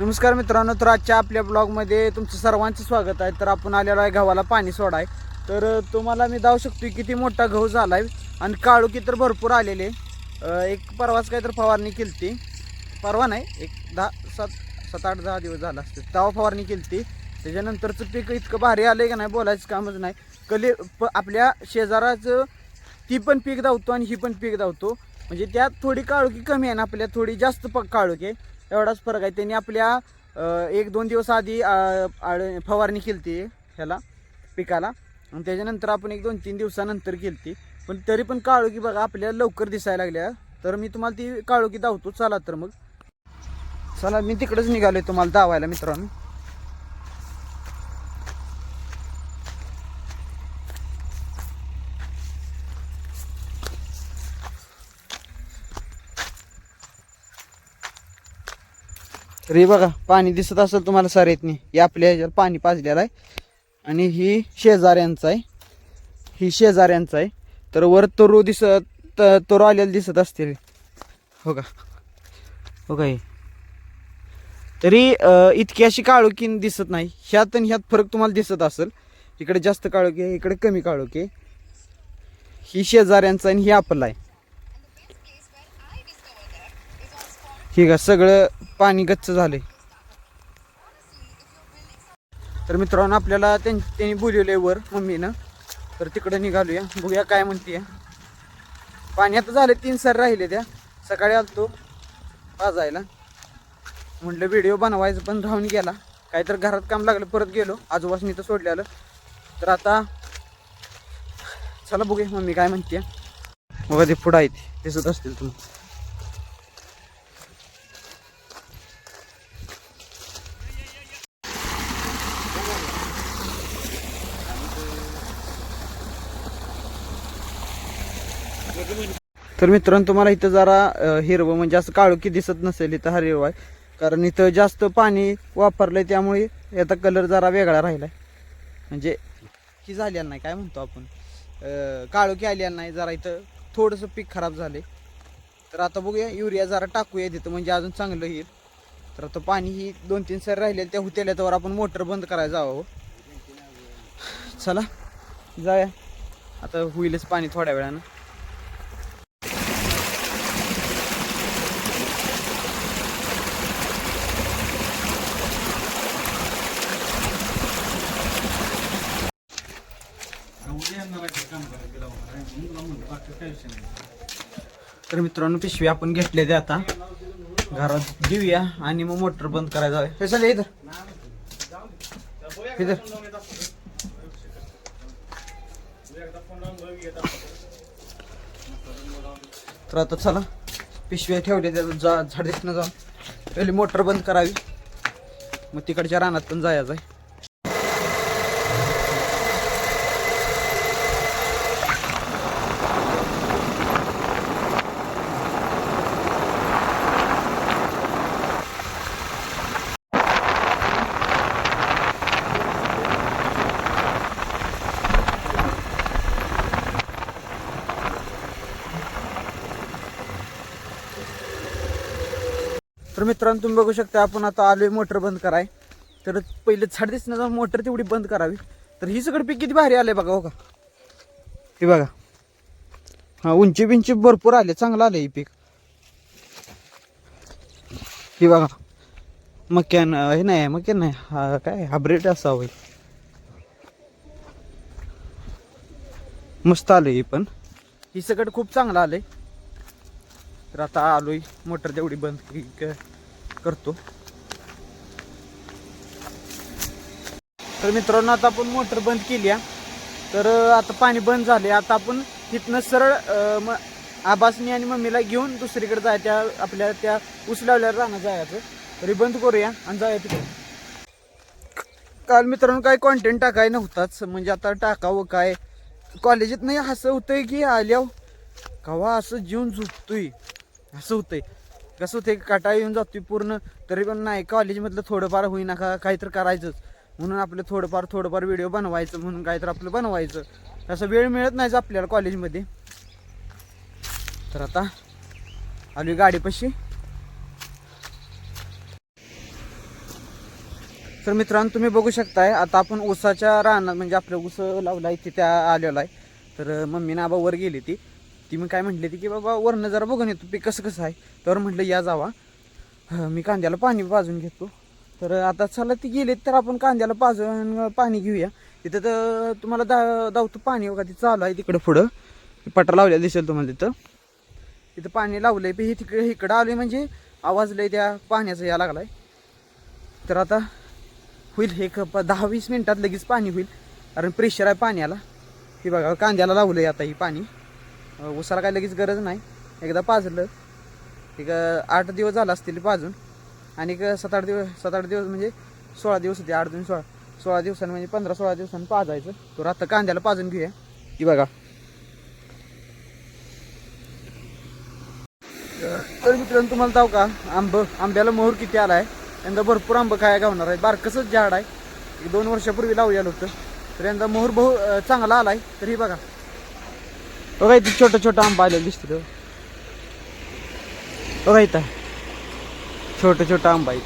नमस्कार मित्रांनो तर आजच्या आपल्या ब्लॉगमध्ये तुमचं सर्वांचं स्वागत आहे. तर आपण आलेलो आहे गव्हाला पाणी सोडाय. तर तुम्हाला मी दाव शकतो किती मोठा गहू झाला आहे आणि काळुकी तर भरपूर आलेले. एक परवाच काय तर फवारणी केली ती परवा नाही एक दहा सात सात आठ दहा दिवस झाला असते तेव्हा फवारणी केली ती त्याच्यानंतरचं पीक इतकं भारी आलं आहे का नाही बोलायचं कामच नाही. कली प आपल्या शेजाराचं ती पण पीक धावतो आणि ही पण पीक धावतो. म्हणजे त्यात थोडी काळुकी कमी आहे ना आपल्या थोडी जास्त प काळुकी आहे. एवढाच फरक आहे. त्यांनी आपल्या एक दोन दिवस आधी आळ- फवारणी केली ती ह्याला पिकाला. आणि त्याच्यानंतर आपण एक दोन तीन दिवसानंतर केली ती पण तरी पण काळोखी बघा आपल्याला लवकर दिसायला लागल्या. तर मी तुम्हाला ती काळोखी धावतो चला तर मग. चला मी तिकडंच निघालो आहे तुम्हाला धावायला मित्रांनो. तर हे बघा पाणी दिसत असेल तुम्हाला सरेतनी. हे आपल्या ह्याच्यावर पाणी पाजलेलं आहे. आणि ही शेजाऱ्यांचं आहे. ही शेजाऱ्यांचं आहे. तर वर तरू दिसत त- तरू आलेलं दिसत असतील. हो का? हो का हे? तरी इतकी अशी काळोखी दिसत नाही. ह्यात आणि ह्यात फरक तुम्हाला दिसत असेल. इकडे जास्त काळोखी आहे इकडे कमी काळोखी ही शेजाऱ्यांचं आणि ही आपलं आहे. ठीक आहे सगळं पाणी गच्च झाले तर मित्रांनो आपल्याला त्यां त्यांनी बोलवलंय वर मम्मीनं. तर तिकडं निघालूया. बघूया काय म्हणते पाणी आता झालं तीन सर राहिले त्या. सकाळी आलतो वाजायला म्हटलं व्हिडिओ बनवायचं पण राहून गेला. काहीतर घरात काम लागलं परत गेलो. आजोबासनी तर सोडले आलं तर आता चला बघूया मम्मी काय म्हणते बघा ते पुढं आहे ते. दिसत असतील तुम्ही तर मित्रांनो तुम्हाला इथं जरा हिरवं म्हणजे असं काळोखी दिसत नसेल इथं हरिरव आहे. कारण इथं जास्त पाणी वापरलंय त्यामुळे याचा कलर जरा वेगळा राहिलाय. म्हणजे ही झाली नाही काय म्हणतो आपण? अ, काळोखी आली नाही जरा इथं थोडंसं पीक खराब झाले तर आता बघूया युरिया जरा टाकूया तिथं म्हणजे अजून चांगलं येईल. तर आता पाणी ही दोन तीन सर राहिले त्या हुतेल्या त्यावर आपण मोटर बंद करायला जावं हो. चला जाऊया. आता होईलच पाणी थोड्या वेळानं. तर मित्रांनो पिशवी आपण घेतले ते आता. घरात देऊया आणि मग मोटर बंद करायचा आहे हे चालेल इथं. इथं. तर आता चला पिशव्या ठेवल्या त्या जा झाडीतनं जाऊन. पहिली मोटर बंद करावी. मग तिकडच्या रानात पण जायचं आहे. तर मित्रांनो तुम्ही बघू शकता आपण आता आलोय मोटर बंद कराय. तर पहिले झाड दिसणं जाऊन मोटर तेवढी बंद करावी. तर ही सगळं पीक किती भारी आलंय बघा हो का? हे बघा. हा उंची बिंची भरपूर आले चांगलं आलं हे पीक. हे बघा. मक्यान हे नाही मक्यान नाही हा काय हायब्रिड असावं मस्त आलं हे पण. ही सगळं खूप चांगलं आलंय. तर आता आलोय मोटर तेवढी बंद करतो. तर मित्रांनो आता आपण मोटर बंद केली तर आता पाणी बंद झाले आता आपण तिथनं सरळ म आबासनी आणि मम्मीला घेऊन दुसरीकडे जायच्या आपल्या त्या उस लावल्यावर राहणं जायचं. तरी बंद करूया आणि जाऊया तिकडे. काल मित्रांनो काय कॉन्टेंट टाकाय नव्हताच. म्हणजे आता टाकावं काय? कॉलेजात नाही असं होतंय की आल्यावर? कवा असं जीवन झुकतोय असं होतंय. कसं होतंय काटा येऊन जातोय पूर्ण तरी पण नाही कॉलेजमधलं थोडंफार होईना का काहीतरी करायचंच. म्हणून आपलं थोडंफार थोडंफार व्हिडिओ बनवायचं म्हणून काहीतरी आपलं बनवायचं. तसं वेळ मिळत नाहीच आपल्याला कॉलेजमध्ये. तर आता आली गाडीपाशी. तर मित्रांनो तुम्ही बघू शकताय आता आपण ऊसाच्या रानात म्हणजे आपलं ऊस लावला आहे तिथे आलेला आहे. तर मम्मी आबा वर गेली ती. ती मग काय म्हटली ती की बाबा वरनं जरा बघून येतो पीक कसं कसं आहे. तर म्हटलं या जावा. मी कांद्याला पाणी पाजून घेतो. तर आता चला ती गेलीत तर आपण कांद्याला पाजून पाणी घेऊया. तिथं तर तुम्हाला दा दावतो पाणी बघा ती चालू आहे तिकडं पुढं. पटा लावल्या दिसेल तुम्हाला तिथं. तिथं पाणी लावलंय आहे हे तिकडे इकडं आले म्हणजे आवाज लय त्या पाण्याचा या लागलाय. तर आता होईल एक प- दहा वीस मिनिटात लगेच पाणी होईल. कारण प्रेशर आहे पाण्याला. हे बघा कांद्याला लावलंय आता ही पाणी. उसाला काय लगेच गरज नाही. एकदा पाजलं एक आठ दिवस झाला असतील पाजून. आणि एक सात आठ दिवस सात आठ दिवस म्हणजे सोळा दिवस होते आठ दोन सोळा सोळा दिवसांनी म्हणजे पंधरा सोळा दिवसांनी पाजायचं. तर आता कांद्याला पाजून घेऊया. की बघा. तर मित्रांनो तुम्हाला जाऊ का? आंब आंब्याला मोहर किती आला आहे यंदा भरपूर आंबं खाया गावणार आहे. बारकसंच झाड आहे. एक दोन वर्षापूर्वी लावलेलं होतं. तर यंदा मोहर बहु चांगला आला आहे तर हे बघा. बघा इथं छोटं छोटं आंबा आलेलं दिसतं बघा इथं. छोटं छोटं आंबा आहे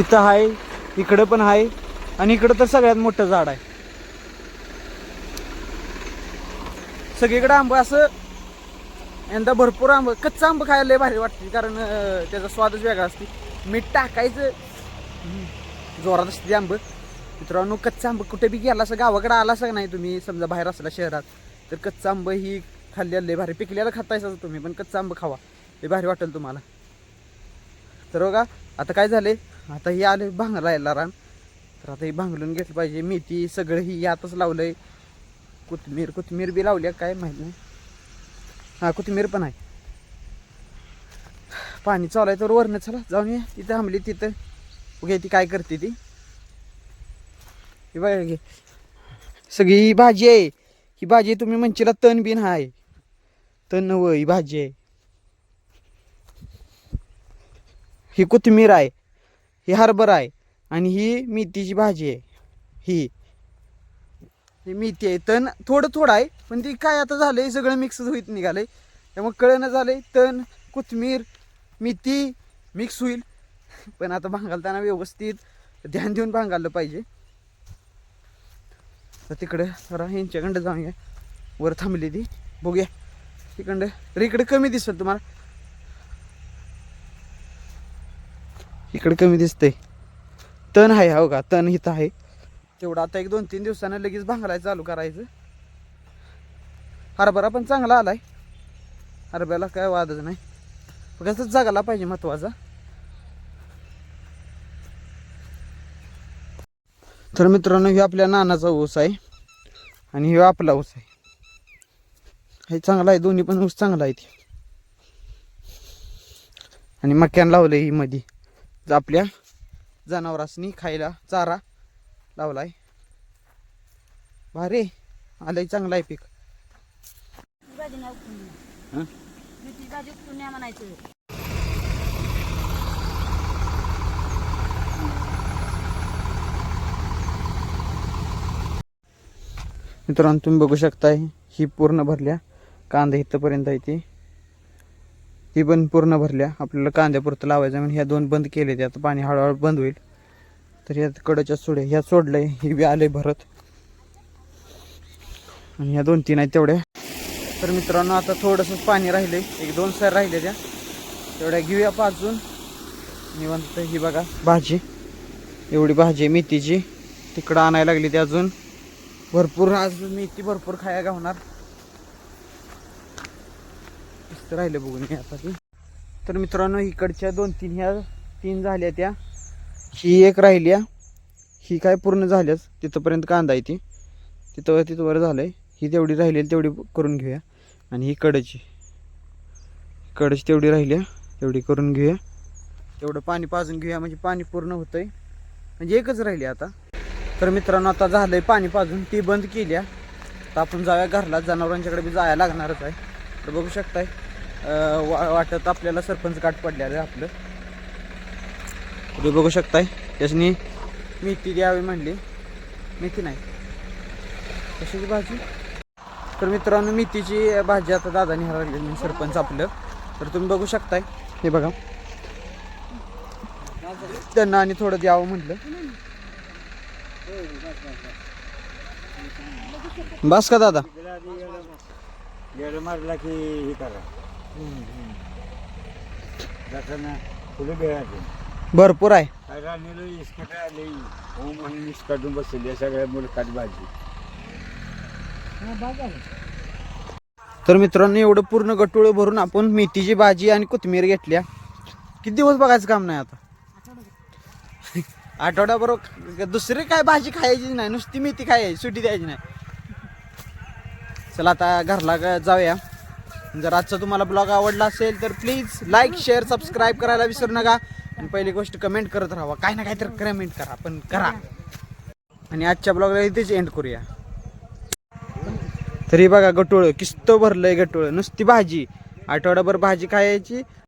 इथं आहे इकडं पण आहे आणि इकडं तर सगळ्यात मोठं झाड आहे. सगळीकडं आंबा असं यंदा भरपूर आंब कच्चा आंब खायला लय भारी वाटते कारण त्याचा स्वादच वेगळा असते. मीठ टाकायचं जोरात असते आंब. मित्रांनो कच्चा आंब कुठे बी गेला असं गावाकडे आला असं नाही तुम्ही समजा बाहेर असला शहरात तर कच्चा आंब ही खाल्लेलं लय भारी. पिकलेलं खातायचं तुम्ही पण कच्चा आंब खावा. लय भारी वाटेल तुम्हाला. तर बघा आता काय झाले आता हे आले भांगलायला रान. तर आता हे भांगलून घेतलं पाहिजे. मेथी सगळं ही यातच लावलंय. कोथमीर कोथमीर बी लावली आहे, काय माहीत नाही. हा कोथमीर पण आहे. पाणी चालू आहे तर वरनं चला जाऊन ये. तिथं थांबली तिथं. बघे ती काय करते ती. ही बघा सगळी ही भाजी आहे. ही भाजी तुम्ही म्हणशीला तण बिन आहे तण नव ही भाजी आहे. ही कोथिंबीर आहे ही हरभर आहे आणि ही मेथीची भाजी आहे. ही. ही मेथी आहे. तण थोडं थोडं आहे पण ती काय आता झालंय सगळं मिक्स होईत निघालंय. त्यामुळे कळणं झालंय तण कोथिंबीर मेथी मिक्स होईल. पण आता भांगालताना व्यवस्थित ध्यान देऊन भांगायला पाहिजे. तर तिकडे जरा ह्यांच्याकडं जाऊया. वर थांबली ती. बघूया. तिकडं तर इकडे कमी दिसत तुम्हाला. इकडे कमी दिसतंय. तण आहे हो का? तण इथं आहे. तेवढं आता एक दोन तीन दिवसानं लगेच भांगरायचं चालू करायचं. हरभरा पण चांगला आलाय. हरभऱ्याला काय वादच नाही. फक्त जगाला पाहिजे महत्त्वाचा. तर मित्रांनो हे आपल्या नानाचा ऊस आहे आणि हे आपला ऊस आहे. हे चांगला आहे दोन्ही पण ऊस चांगला आहे ते आणि मक्यान लावलं ही मध्ये ज आपल्या जनावरांनी खायला चारा लावलाय. भारी आलंय चांगला आहे पीक. म्हणायचं. मित्रांनो तुम्ही बघू शकताय ही पूर्ण भरल्या. कांदा इथंपर्यंत आहे ती. ती पण पूर्ण भरल्या. आपल्याला कांद्यापुरतं लावायचं म्हणून ह्या दोन बंद केले ते आता पाणी हळूहळू बंद होईल. तर ह्या कडच्या सोड्या ह्या सोडलंय ही बी आले भरत. आणि ह्या दोन तीन आहेत तेवढ्या. तर मित्रांनो आता थोडंसं पाणी राहिले एक दोन सर राहिले त्या तेवढ्या घेऊया पाचून निवंत ही बघा भाजी. एवढी भाजी आहे मेथीची. तिकडं आणायला लागली ती अजून. भरपूर आज मेथी भरपूर खाया गावणार मस्त राहिलं बघून मी आता ती. तर मित्रांनो इकडच्या दोन तीन ह्या तीन झाल्या त्या. ही एक राहिल्या. ही काय पूर्ण झाल्याच. तिथंपर्यंत कांदा आहे ती. तिथं तिथं झालं आहे ही तेवढी राहिलेली तेवढी करून घेऊया. आणि ही कडची. कडची तेवढी राहिली तेवढी करून घेऊया. तेवढं पाणी पाजून घेऊया. म्हणजे पाणी पूर्ण होतंय. म्हणजे एकच राहिली आता. तर मित्रांनो आता झालंय पाणी पाजून ती बंद केली आहे. तर आपण जाऊया घरला जनावरांच्याकडे बी जायला लागणारच आहे. तर बघू शकताय वा वाटत आपल्याला सरपंच काठ पडलेलं आहे आपलं. तुम्ही बघू शकताय त्याच्यानी मेथी द्यावी म्हणली. मेथी नाही. कशाची भाजी? तर मित्रांनो मेथीची भाजी आता दादाने हरवली सरपंच आपलं. तर तुम्ही बघू शकताय हे बघा. त्यांना आणि थोडं द्यावं म्हटलं बस का दादा? मारला की हे करा. जाताना फुलं भरपूर आहे. राहिलेलं इस्कट आले. हो म्हणून इस्काटून बसलेली या सगळ्या मुलकात भाजी तर मित्रांनो एवढं पूर्ण गटोळं भरून आपण मेथीची भाजी आणि कोथिंबीर घेतल्या. किती दिवस बघायचं काम नाही आता? आठवड्याबरोबर दुसरी काय भाजी खायची नाही नुसती मेथी खायची सुटी द्यायची नाही. चला आता घरला जाऊया. जर आजचा तुम्हाला ब्लॉग आवडला असेल तर प्लीज लाईक शेअर सबस्क्राईब करायला विसरू नका. आणि पहिली गोष्ट कमेंट करत राहा. काय ना काहीतरी कमेंट करा पण करा. आणि आजच्या ब्लॉगला इथेच एंड करूया. तरी बघा गटोळ किस्त भरलंय गटोळ. नुसती भाजी. आठवड्याभर भाजी खायची.